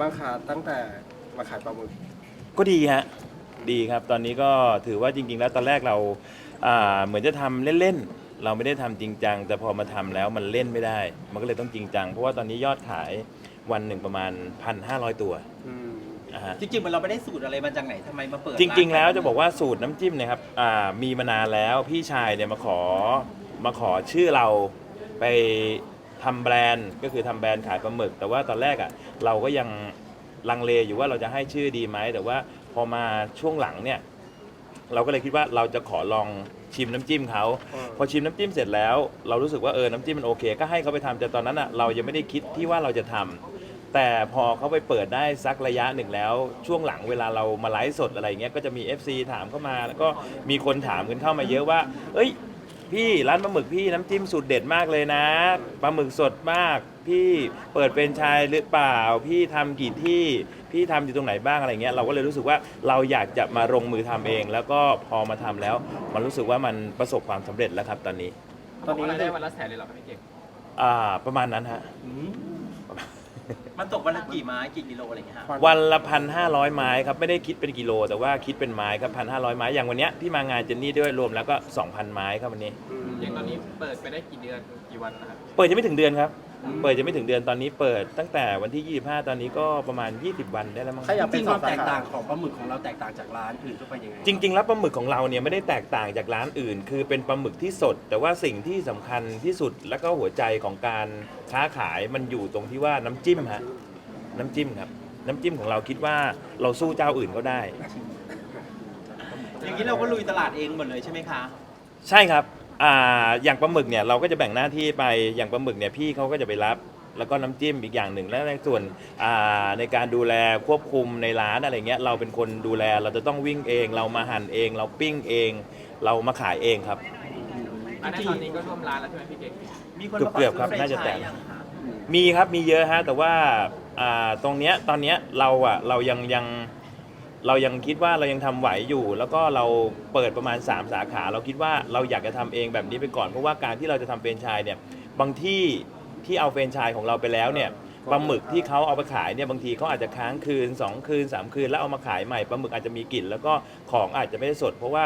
บ้างคะตั้งแต่มาขายปลาหมึก ก็ดีฮะดีครับตอนนี้ก็ถือว่าจริง ๆ แล้วตอนแรกเราอ่าเหมือนจะทำเล่นๆเราไม่ได้ทำจริงจังแต่พอมาทำแล้วมันเล่นไม่ได้ มันก็เลยต้องจริงจังเพราะว่าตอนนี้ยอดขายวันหนึ่งประมาณ 1,500 ตัวอืมอ่าฮะ จริงๆมันเราไม่ได้สูตรอะไรมาจากไหนทำไมมาเปิดจริง ๆ แล้วานจะบอกว่าสูตรน้ำจิ้มเนะครับอ่ามีมานานแล้วพี่ชายเนี่ยมาขอมาขอชื่อเราไป ทำแบรนด์ก็คือทำแบรนด์ขายปลาหมึก แต่ว่าตอนแรกอะเราก็ยังลังเลอยู่ว่าเราจะให้ชื่อดีไหมแต่ว่าพอมาช่วงหลังเนี่ย เราก็เลยคิดว่าเราจะขอลองชิมน้ำจิ้มเขาอืมพอชิมน้ำจิ้มเสร็จแล้ว เรารู้สึกว่าเออน้ำจิ้มมันโอเค ก็ให้เขาไปทำแต่ตอนนั้นอะเรายังไม่ได้คิดที่ว่าเราจะทำแต่พอเขาไปเปิดได้สักระยะหนึ่งแล้ว ช่วงหลังเวลาเรามาไลฟ์สดอะไรเงี้ยก็จะมี FC ถามเข้ามา แล้วก็มีคนถามกันเข้ามาเยอะว่า เอ้ย พี่ร้านปลาหมึกพี่น้ำจิ้มสูตรเด็ดมากเลยนะปลาหมึกสดมาก พี่เปิดเป็นไชายหรือเปล่า พี่ทำกี่ที่พี่ทำอยู่ตรงไหนบ้างอะไรเงี้ยเราก็เลยรู้สึกว่าเราอยากจะมาลงมือทำเอง แล้วก็พอมาทำแล้ว มันรู้สึกว่ามันประสบความสำเร็จแล้วครับตอนนี้ตอนนี้รายได้วันละแสนเลยเหรอครับพี่เก่งอ่าประมาณนั้นฮะ อืม มันตกวันละกี่ไม้กี่กิโลอะไรอย่างเงี้ยฮะวันละพันห้าร้อยไม้ครับไม่ได้คิดเป็นกิโล แต่ว่าคิดเป็นไม้ครับพันห้าร้อยไม้อย่างวันเนี้ยที่มางานเจนนี่ด้วยรวมแล้วก็สองพันไม้ครับวันนี้อืมอย่างตอนนี้เปิดไปได้กี่เดือนกี่วันนะครับ เปิดจะไม่ถึงเดือนครับ เปิดจะไม่ถึงเดือนตอนนี้เปิดตั้งแต่วันที่ 25 ตอนนี้ก็ประมาณ 20 วันได้แล้วมั้งใครอยากจเป็รินงๆสคอวางมสาแตกขาต่างของปลาหมึกของเราแตกต่างจากร้านอื่นทั่วไปยังไงจริง ๆ แล้วปลาหมึกของเราเนี่ยไม่ได้แตกต่างจากร้านอื่น คือเป็นปลาหมึกที่สด แต่ว่าสิ่งที่สำคัญที่สุดแล้วก็หัวใจของการค้าขายมันอยู่ตรงที่ว่าน้ำจิ้มฮะน้ำจิ้มครับ น้ำจิ้มของเราคิดว่าเราสู้เจ้าอื่นเขาได้ อย่างนี้เราก็ลุยตลาดเองหมดเลยใช่ไหมคะ ใช่ครับ อ่าอย่างปลาหมึกเนี่ยเราก็จะแบ่งหน้าที่ไปอย่างปลาหมึกเนี่ยพี่เขาก็จะไปรับ แล้วก็น้ำจิ้มอีกอย่างหนึ่งแล้วในส่วนอ่าในการดูแลควบคุมในร้านอะไรเงี้ยเราเป็นคนดูแลเราจะต้องวิ่งเอง เรามาหั่นเอง เราปิ้งเอง เรามาขายเองครับ อันนี้ตอนนี้ก็ร่วมร้านแล้วใช่ไหมพี่เก่งมีคนมาขอเกือบๆซื้ครับแฟรนน่าจะไชแตะส์ยังคะมีครับมีเยอะฮะแต่ว่าอ่าตรงเนี้ยตอนเนี้ยเราอะเรายังยัง เรายังคิดว่าเรายังทำไหวอยู่ แล้วก็เราเปิดประมาณ 3 สาขา เราคิดว่าเราอยากจะทำเองแบบนี้ไปก่อน เพราะว่าการที่เราจะทำเฟรนชชายเนี่ยบางที่ที่เอาเฟรนชชายของเราไปแล้วเนี่ยปลาหมึกที่เขาเอาไปขายเนี่ยบางทีเขาอาจจะค้างคืน 2 คืน 3 คืนแล้วเอามาขายใหม่ปลาหมึกอาจจะมีกลิ่นแล้วก็ของอาจจะไม่ได้สด เพราะว่า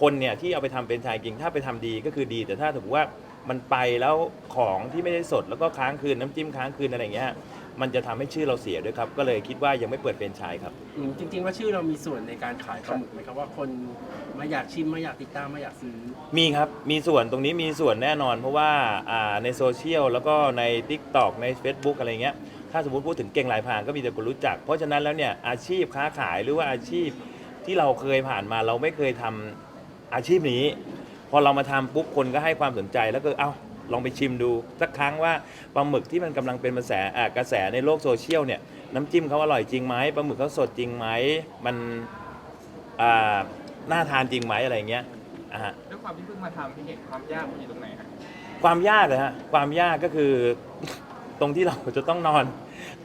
คนเนี่ยที่เอาไปทำเป็นไชส์จริง ถ้าไปทำดีก็คือดี แต่ถ้าถือว่ามันไปแล้วของที่ไม่ได้สดแล้วก็ค้างคืนน้ำจิ้มค้างคืนอะไรอย่างเงี้ยมันจะทำให้ชื่อเราเสียด้วยครับ ก็เลยคิดว่ายังไม่เปิดเป็นไชส์ครับอืมจริง ๆ ว่าชื่อเรามีส่วนในการขายปลาหมึกไหมครับว่าคนมาอยากชิมมาอยากติดตามมาอยากซื้อมีครับมีส่วนตรงนี้มีส่วนแน่นอน เพราะว่าอ่าในโซเชียลแล้วก็ใน Tik t o อกใน Facebook อะไรเงี้ยถ้าสมมติพูดถึงเก่งหลายพรางก็มีแต่คนรู้จัก เพราะฉะนั้นแล้วเนี่ยอาชีพค้าขายหรือว่าอาชีพที่เราเคยผ่านมาเราไม่เคยทำ อาชีพนี้ พอเรามาทำปุ๊บคนก็ให้ความสนใจแล้วก็เอ้าลองไปชิมดูสักครั้งว่าปลาหมึกที่มันกำลังเป็นกระแสอ่ากระแสในโลกโซเชียลเนี่ยน้ำจิ้มเขาอร่อยจริงไหมปลาหมึกเขาสดจริงไหมมันอ่าน่าทานจริงไหมอะไรเงี้ยอ่าฮะ ด้วยความที่เพิ่งมาทำพี่เก่งความยากมันอยู่ตรงไหนครับความยากเลยฮะความยากก็คือ ตรงที่เราจะต้องนอน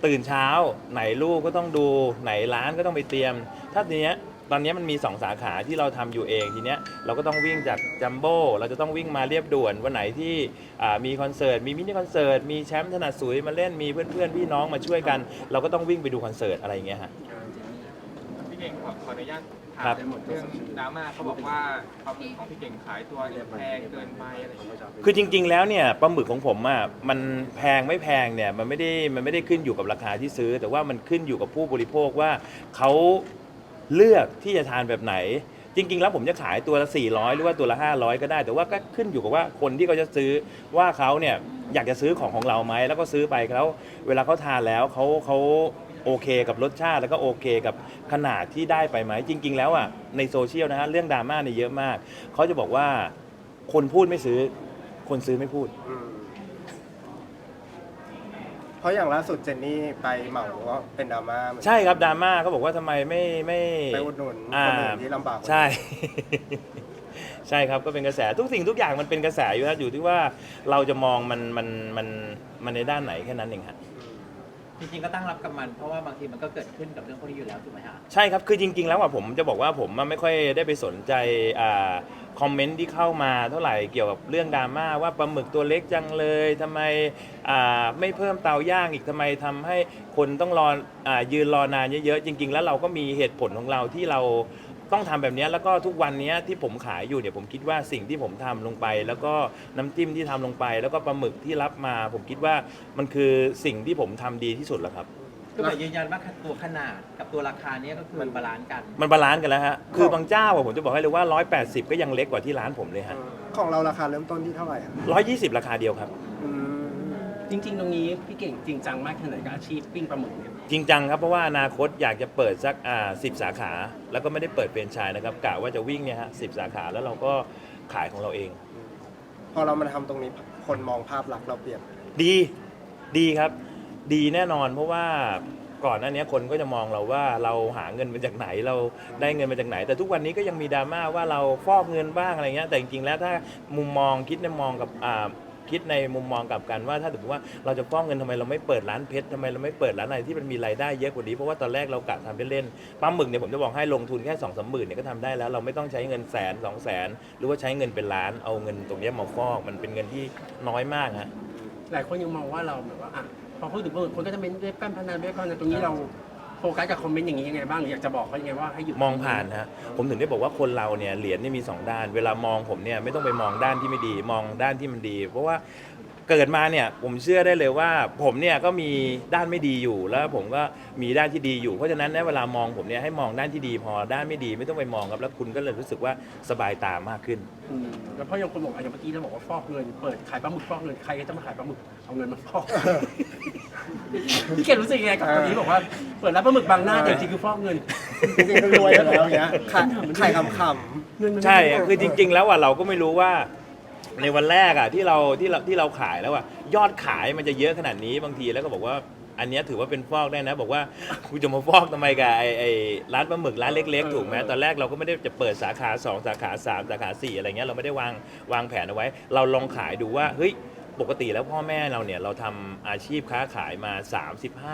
ตื่นเช้า ไหนลูกก็ต้องดู ไหนร้านก็ต้องไปเตรียม ถ้าทีเนี้ย ตอนเนี้ยมันมี 2 สาขาที่เราทำอยู่เองทีเนี้ยเราก็ต้องวิ่งจากจัมโบ้เราจะต้องวิ่งมาเรียบด่วนวันไหนที่อ่ามีคอนเสิร์ตมีมินิคอนเสิร์ตมีแชมป์ถนัดสุยมาเล่นมีเพื่อนๆพี่น้องมาช่วยกัน เราก็ต้องวิ่งไปดูคอนเสิร์ตอะไรอย่างเงี้ยฮะพี่เก่งขอขออนุญาตถาครัมบเรื่องดราม่าเขาบอกว่าความของพี่เก่งขายตัวแพงเกินไปอะไรอย่างเงี้ยคือจริง ๆ แล้วเนี่ยปลาหมึกของผมอะมันแพงไม่แพงเนี่ยมันไม่ได้มันไม่ได้ขึ้นอยู่กับราคาที่ซื้อ แต่ว่ามันขึ้นอยู่กับผู้บริโภคว่าเขา เลือกที่จะทานแบบไหน จริง ๆ แล้วผมจะขายตัวละ 400 หรือว่าตัวละ 500 ก็ได้ แต่ว่าก็ขึ้นอยู่กับว่าคนที่เขาจะซื้อว่าเขาเนี่ยอยากจะซื้อของของเราไหมแล้วก็ซื้อไปแล้วเวลาเขาทานแล้วเขาเขาโอเคกับรสชาติแล้วก็โอเคกับขนาดที่ได้ไปไหมจริง ๆ แล้วอะในโซเชียลนะฮะเรื่องดราม่าเนี่ยเยอะมากเขาจะบอกว่าคนพูดไม่ซื้อคนซื้อไม่พูด อืม เพราะอย่างล่าสุดเจนนี่ไปเหมาก็เป็นดราม่าเหมือนกันใช่ครับดราม่าเขาบอกว่าทำไมไม่ไม่ ไปอุดหนุนอ่าคนอื่นที่ลำบากกว่าใช่ ใช่ครับก็เป็นกระแสทุกสิ่งทุกอย่างมันเป็นกระแสอยู่นะอยู่ที่ว่าเราจะมองมันมันมันมันในด้านไหนแค่นั้นเองฮะ จริงๆก็ตั้งรับกับมันเพราะว่าบางทีมันก็เกิดขึ้นกับเรื่องพวกนี้อยู่แล้วถูกไหมฮะ ใช่ครับ คือจริง ๆ แล้วอะผมจะบอกว่าผมอะไม่ค่อยได้ไปสนใจอ่าคอมเมนต์ที่เข้ามาเท่าไหร่เกี่ยวกับเรื่องดราม่าว่าปลาหมึกตัวเล็กจังเลยทำไมอ่าไม่เพิ่มเตาย่างอีกทำไมทำให้คนต้องรออายืนรอนานเยอะๆจริง ๆ แล้วเราก็มีเหตุผลของเราที่เรา ต้องทำแบบเนี้ยแล้วก็ทุกวันเนี้ยที่ผมขายอยู่เนี่ยผมคิดว่าสิ่งที่ผมทำลงไป แล้วก็น้ำจิ้มที่ทำลงไป แล้วก็ปลาหมึกที่รับมา ผมคิดว่ามันคือสิ่งที่ผมทำดีที่สุดแล้วครับ ก็หมายยืนยันว่าตัวขนาดกับตัวราคาเนี้ยก็คือมันบาลานซ์กัน มันบาลานซ์กันแล้วฮะคือบางเจ้าอะผมจะบอกให้เลยว่า 180 ก็ยังเล็กกว่าที่ร้านผมเลยฮะของเราราคาเริ่มต้นที่เท่าไหร่อะ120 ราคาเดียวครับ อืม จริง ๆ ตรงนี้พี่เก่งจริงจังมากแค่ไหนกับอาชีพปิ้งปลาหมึกเนี่ย จริงจังครับ เพราะว่าอนาคตอยากจะเปิดสักอ่าสิสาขา แล้วก็ไม่ได้เปิดเป็นไชายนะครับกะว่าจะวิ่งเนี่ยฮะสิสาขาแล้วเราก็ขายของเราเอง พอเรามาทำตรงนี้คนมองภาพลักษณ์เราเปลี่ยนไปเลยดีดีครับ ดีแน่นอนเพราะว่าก่อนหน้านี้คนก็จะมองเราว่าเราหาเงินมาจากไหนเราได้เงินมาจากไหน แต่ทุกวันนี้ก็ยังมีดราม่าว่าเราฟอกเงินบ้างอะไรเงี้ยแต่จริงๆแล้วถ้ามุมมองคิดในมองกับอ่า คิดในมุมมองกลับกันว่าถ้าสมมติว่าเราจะฟอกเงินทำไมเราไม่เปิดร้านเพชรทำไมเราไม่เปิดร้านอะไรที่มันมีรายได้เยอะกว่านี้เพราะว่าตอนแรกเรากะทำเล่นๆปลาหมึกเนี่ยผมจะบอกให้ลงทุนแค่สองสามหมื่นเนี่ยก็ทำได้แล้ว เราไม่ต้องใช้เงินแสนสองแสนหรือว่าใช้เงินเป็นล้านเอาเงินตรงเนี้ยมาฟอกมันเป็นเงินที่น้อยมากฮะ หลายคนยังมองว่าเราแบบว่าอะพอพูดถึงปลาหมึกคนก็จะเป็นเว็บการพนันเว็บการพนันตรงนี้เรา ฟกัสกับคอมเมนต์อย่างนี้ยังไงบ้างหรืออยากจะบอกเขายังไงว่าให้หยุดมองผ่านฮะผมถึงได้บอกว่าคนเราเนี่ยเหรียญเนี่ยมีสองด้าน เวลามองผมเนี่ยไม่ต้องไปมองด้านที่ไม่ดี มองด้านที่มันดี เพราะว่าเกิดมาเนี่ยผมเชื่อได้เลยว่า ผมเนี่ยก็มีด้านไม่ดีอยู่แล้วผมก็มีด้านที่ดีอยู่เพราะฉะนั้นในเวลามองผมเนี่ยให้มองด้านที่ดีพอด้านไม่ดีไม่ต้องไปมองครับแล้วคุณก็เลยรู้สึกว่าสบายตามากขึ้น อืมแล้วเพราะยังคนบอกอะอย่างเมื่อกี้เราบอกว่าฟอกเงินเปิดขายปลาหมึกฟอกเงินใครก็จะมาขายปลาหมึกเอาเงินมาฟอก พี่เก่งรู้สึกยังไงกับคนนี้บอกว่าเปิดร้านปลาหมึกบางหน้าแต่จริงๆคือฟอกเงิน จริงๆก็รวยอยู่แล้วอย่างเงี้ยขายขายคำเงินมันไม่ใช่ได้คือจริง ๆ แล้วอะเราก็ไม่รู้ว่า ในวันแรกอะที่เราที่เราที่เราขายแล้วอะยอดขายมันจะเยอะขนาดนี้บางทีแล้วก็บอกว่า อันเนี้ยถือว่าเป็นฟอกได้นะ บอกว่าคุณจะมาฟอกทำไมกับไอไอร้านปลาหมึกร้านเล็ก ๆ ถูกไหมตอนแรกเราก็ไม่ได้จะเปิดสาขา 2 สาขา 3 สาขา 4 อะไรเงี้ยเราไม่ได้วางวางแผนเอาไว้ เราลองขายดูว่าเฮ้ย ปกติแล้วพ่อแม่เราเนี่ยเราทำอาชีพค้าขายมา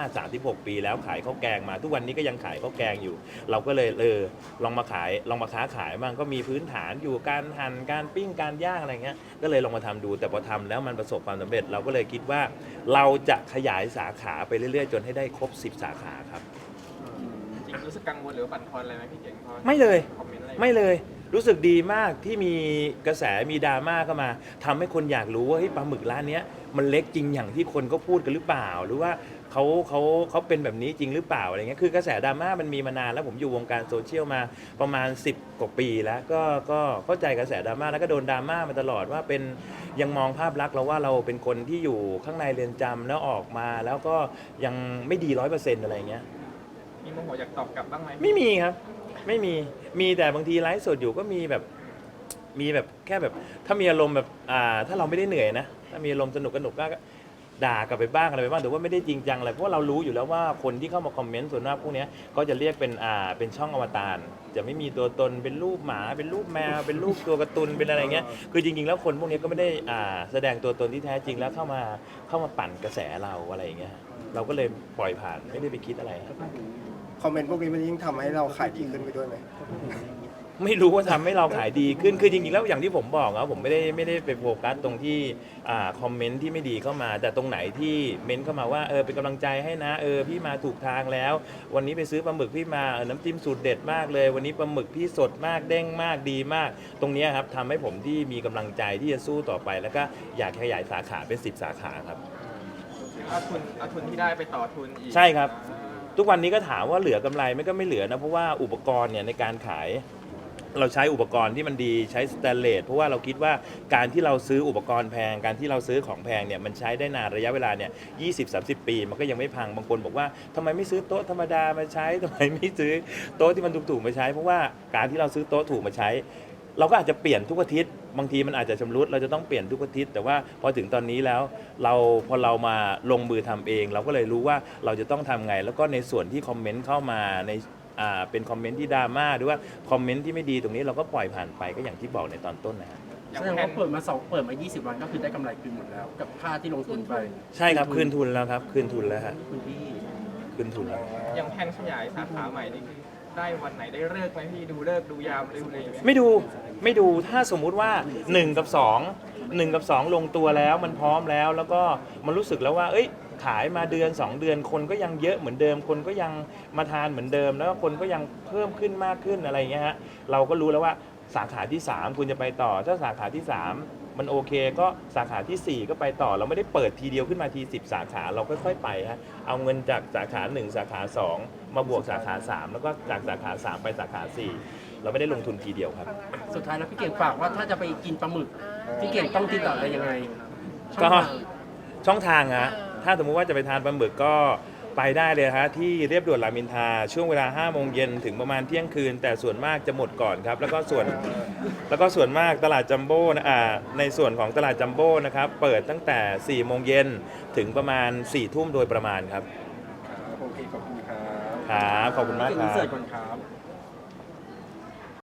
35 36 ปีแล้วขายข้าวแกงมา ทุกวันนี้ก็ยังขายข้าวแกงอยู่ เราก็เลยเออลองมาขายลองมาค้าขายบ้างก็มีพื้นฐานอยู่การหั่นการปิ้งการย่างอะไรเงี้ยก็เลยลองมาทำดู แต่พอทำแล้วมันประสบความสำเร็จ เราก็เลยคิดว่า เราจะขยายสาขาไปเรื่อยๆ จนให้ได้ครบ 10 สาขาครับ จริงๆรู้สึกกังวลหรือว่าบั่นทอนอะไรไหมพี่เก่งพอไม่เลย คอมเมนต์อะไรไม่เลย รู้สึกดีมากที่มีกระแสมีดราม่าเข้ามาทำให้คนอยากรู้ว่าเฮ้ยปลาหมึกร้านเนี้ยมันเล็กจริงอย่างที่คนก็พูดกันหรือเปล่า หรือว่าเขาเขาเขาเป็นแบบนี้จริงหรือเปล่าอะไรเงี้ยคือกระแสดราม่ามันมีมานานแล้วผมอยู่วงการโซเชียลมาประมาณ 10 กว่าปีแล้ว ก็ก็เข้าใจกระแสดราม่าแล้วก็โดนดราม่ามาตลอดว่าเป็นยังมองภาพลักษณ์เราว่าเราเป็นคนที่อยู่ข้างในเรือนจำแล้วออกมาแล้วก็ยังไม่ดีร้อยเปอร์เซ็นต์อะไรเงี้ย มีโมโหอยากตอบกลับบ้างไหม ไม่มีครับ ไม่มีมีแต่บางทีไลฟ์สดอยู่ก็มีแบบมีแบบแค่แบบ ถ้ามีอารมณ์แบบอ่าถ้าเราไม่ได้เหนื่อยนะถ้ามีอารมณ์สนุกก็หนุกก็ด่ากลับไปบ้างอะไรไปบ้างแต่ว่าไม่ได้จริงจังอะไรเพราะเรารู้อยู่แล้วว่าคนที่เข้ามาคอมเมนต์ส่วนมากพวกเนี้ยก็จะเรียกเป็นอ่าเป็นช่องอวตารจะไม่มีตัวตนเป็นรูปหมา เป็นรูปแมว เป็นรูปตัวการ์ตูนเป็นอะไรเงี้ยคือจริงๆ แล้วคนพวกเนี้ยก็ไม่ได้อ่าแสดงตัวตนที่แท้จริงแล้วเข้ามาเข้ามาปั่นกระแสเราอะไรอย่างเงี้ยเราก็เลยปล่อยผ่านไม่ได้ไปคิดอะไรครับ คอมเมนต์พวกนี้มันยิ่งทำให้เราขายดีขึ้นไปด้วยไหม ไม่รู้ว่าทำให้เราขายดีขึ้น คือจริงๆ แล้วอย่างที่ผมบอกอะผมไม่ได้ไม่ได้ไปโฟกัสตรงที่อ่าคอมเมนต์ที่ไม่ดีเข้ามา แต่ตรงไหนที่เม้นเข้ามาว่าเออเป็นกำลังใจให้นะเออพี่มาถูกทางแล้ว วันนี้ไปซื้อปลาหมึกพี่มาเออน้ำจิ้มสูตรเด็ดมากเลย วันนี้ปลาหมึกพี่สดมากเด้งมากดีมาก ตรงเนี้ยครับทำให้ผมที่มีกำลังใจที่จะสู้ต่อไป แล้วก็อยากขยายสาขาเป็น10 สาขาครับ เอาทุนเอาทุนที่ได้ไปต่อทุนอีกใช่ครับอ่า ทุกวันนี้ก็ถามว่าเหลือกำไรไหม่ก็ไม่เหลือนะ เพราะว่าอุปกรณ์เนี่ยในการขาย เราใช้อุปกรณ์ที่มันดีใช้สแตนเลสเพราะว่าเราคิดว่าการที่เราซื้ออุปกรณ์แพง การที่เราซื้อของแพงเนี่ยมันใช้ได้นานระยะเวลาเนี่ยยีปี มันก็ยังไม่พังบางคนบอกว่าทำไมไม่ซื้อโต๊ะธรรมดามาใช้ทำไมไม่ซื้อโต๊ะที่มันถูกๆมาใช้ เพราะว่าการที่เราซื้อโต๊ะถูกมาใช้ เราก็อาจจะเปลี่ยนทุกอาทิตย์ บางทีมันอาจจะชำรุดเราจะต้องเปลี่ยนทุกอาทิตย์แต่ว่าพอถึงตอนนี้แล้วเราพอเรามาลงมือทำเอง เราก็เลยรู้ว่าเราจะต้องทำไง แล้วก็ในส่วนที่คอมเมนต์เข้ามาในอ่าเป็นคอมเมนต์ที่ดราม่าหรือว่าคอมเมนต์ที่ไม่ดีตรงนี้เราก็ปล่อยผ่านไปก็อย่างที่บอกในตอนต้นนะฮะอย่างแสดงแผว่านเปิดมาสองเปิดมา 20 วันก็คือได้กำไรคืนหมดแล้ว กับค่าที่ลงทุนไปใช่ครับคืนทุนแล้วครับคืนทุนแล้วฮะคุณพี่ขึ้นทุนแล้ว อย่างแผนขยายสาขาใหม่นี่คือ ได้วันไหนได้เลิกไหมพี่ดูเลิกดูยามดูอะไรอย่างเงี้ยไม่ดูไม่ดูถ้าสมมุติว่า 1 กับ 2 1 กับ 2 ลงตัวแล้วมันพร้อมแล้วแล้วก็มันรู้สึกแล้วว่า เอ้ย ขายมาเดือน 2 เดือนคนก็ยังเยอะเหมือนเดิม คนก็ยังมาทานเหมือนเดิม แล้วก็คนก็ยังเพิ่มขึ้นมากขึ้นอะไรอย่างเงี้ยฮะเราก็รู้แล้วว่าสาขาที่ 3 คุณจะไปต่อถ้าสาขาที่ 3 มันโอเคก็สาขาทีสี่ 4 ก็ไปต่อเราไม่ได้เปิดทีเดียวขึ้นมาที 10 สาขาเราค่อยๆไปฮะเอาเงินจากสาขา 1 สาขา 2 มาบวกสาขา 3 แล้วก็จากสาขา 3 ไปสาขา 4 เราไม่ได้ลงทุนทีเดียวครับ สุดท้ายแล้วพี่เก่งฝากว่าถ้าจะไปกินปลาหมึกพี่เก่งต้องติดต่ออะไรยังไงก็ช่องทางฮะถ้าสมมุติว่าจะไปทานปลาหมึกก็ ไปได้เลยฮะที่เรียบด่วนรามอินทราช่วงเวลา5โมงเย็นถึงประมาณเที่ยงคืน แต่ส่วนมากจะหมดก่อนครับ แล้วก็ส่วนแล้วก็ส่วนมากตลาดจัมโบ้นะอ่าในส่วนของตลาดจัมโบ้นะครับเปิดตั้งแต่4โมงเย็นถึงประมาณ4ทุ่มโดยประมาณครับโอเคขอบคุณครับครับขอบคุณมากคอิรันเสิร์บตก่อนครับ